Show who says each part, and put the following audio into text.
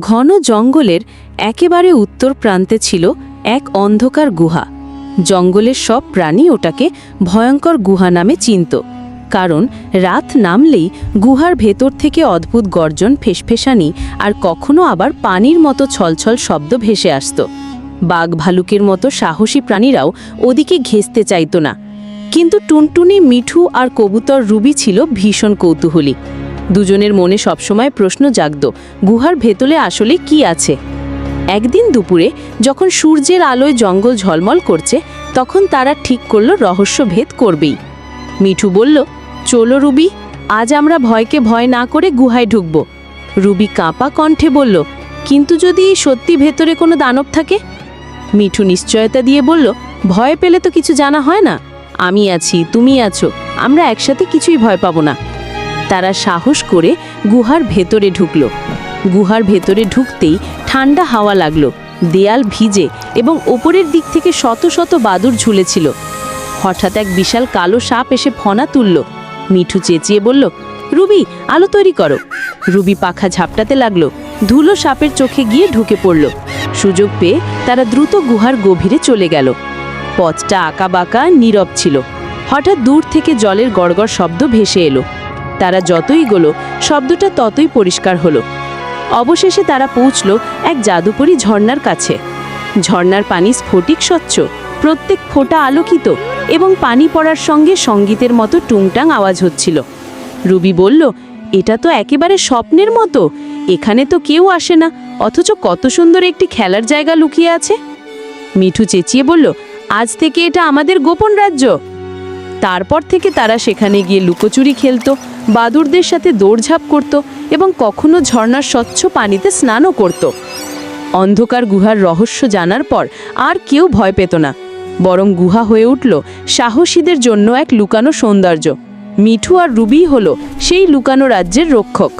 Speaker 1: ঘন জঙ্গলের একেবারে উত্তর প্রান্তে ছিল এক অন্ধকার গুহা। জঙ্গলের সব প্রাণী ওটাকে ভয়ঙ্কর গুহা নামে চিনত, কারণ রাত নামলেই গুহার ভেতর থেকে অদ্ভুত গর্জন, ফেসফেসানি আর কখনো আবার পানির মতো ছলছল শব্দ ভেসে আসত। বাঘ ভালুকের মতো সাহসী প্রাণীরাও ওদিকে ঘেঁচতে চাইত না। কিন্তু টুনটুনি, মিঠু আর কবুতর রুবি ছিল ভীষণ কৌতূহলী। দুজনের মনে সবসময় প্রশ্ন জাগত, গুহার ভেতলে আসলে কি আছে? একদিন দুপুরে যখন সূর্যের আলোয় জঙ্গল ঝলমল করছে, তখন তারা ঠিক করল রহস্য ভেদ করবেই। মিঠু বলল, চলো রুবি, আজ আমরা ভয়কে ভয় না করে গুহায় ঢুকব। রুবি কাঁপা কণ্ঠে বলল, কিন্তু যদি সত্যি ভেতরে কোনো দানব থাকে? মিঠু নিশ্চয়তা দিয়ে বলল, ভয় পেলে তো কিছু জানা হয় না। আমি আছি, তুমি আছো, আমরা একসাথে কিছুই ভয় পাবো না। তারা সাহস করে গুহার ভেতরে ঢুকল। গুহার ভেতরে ঢুকতেই ঠান্ডা হাওয়া লাগল, দেয়াল ভিজে এবং ওপরের দিক থেকে শত শত বাদুর ঝুলেছিল। হঠাৎ এক বিশাল কালো সাপ এসে ফনা তুলল। মিঠু চেঁচিয়ে বলল, রুবি, আলো তৈরি করো। রুবি পাখা ঝাপটাতে লাগল, ধুলো সাপের চোখে গিয়ে ঢুকে পড়ল। সুযোগ পেয়ে তারা দ্রুত গুহার গভীরে চলে গেল। পথটা আঁকাবাঁকা, নীরব ছিল। হঠাৎ দূর থেকে জলের গড়গড় শব্দ ভেসে এলো। তারা যতই গলো, শব্দটা ততই পরিষ্কার হলো। অবশেষে তারা পৌঁছল এক জাদুকরি ঝর্ণার কাছে। ঝর্ণার পানি স্ফটিক স্বচ্ছ, প্রত্যেক ফোঁটা আলোকিত এবং পানি পড়ার সঙ্গে সঙ্গীতের মতো টুংটাং আওয়াজ হচ্ছিল। রুবি বলল, এটা তো একেবারে স্বপ্নের মতো, এখানে তো কেউ আসে না, অথচ কত সুন্দর একটি খেলার জায়গা লুকিয়ে আছে। মিঠু চেঁচিয়ে বলল, আজ থেকে এটা আমাদের গোপন রাজ্য। তারপর থেকে তারা সেখানে গিয়ে লুকোচুরি খেলত, বাদুরদের সাথে দৌড়ঝাঁপ করত এবং কখনো ঝর্নার স্বচ্ছ পানিতে স্নানও করত। অন্ধকার গুহার রহস্য জানার পর আর কেউ ভয় পেত না, বরং গুহা হয়ে উঠল সাহসীদের জন্য এক লুকানো সৌন্দর্য। মিঠু আর রুবি হলো সেই লুকানো রাজ্যের রক্ষক।